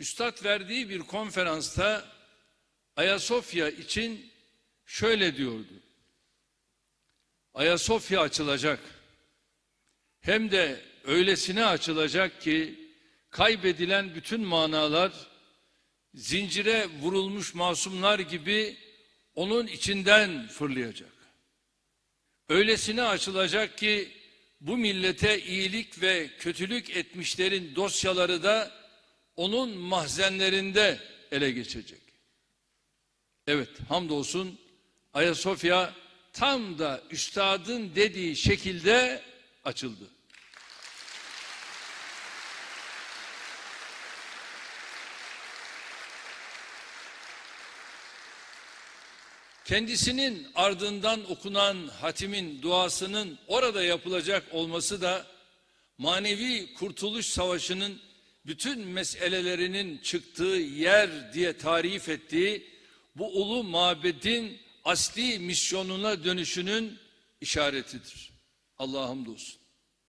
Üstad verdiği bir konferansta Ayasofya için şöyle diyordu. Ayasofya açılacak. Hem de öylesine açılacak ki kaybedilen bütün manalar zincire vurulmuş masumlar gibi onun içinden fırlayacak. Öylesine açılacak ki bu millete iyilik ve kötülük etmişlerin dosyaları da onun mahzenlerinde ele geçecek. Evet hamdolsun Ayasofya tam da üstadın dediği şekilde açıldı. Kendisinin ardından okunan hatimin duasının orada yapılacak olması da manevi kurtuluş savaşının bütün meselelerinin çıktığı yer diye tarif ettiği bu ulu mabedin asli misyonuna dönüşünün işaretidir. Allah'a hamdolsun.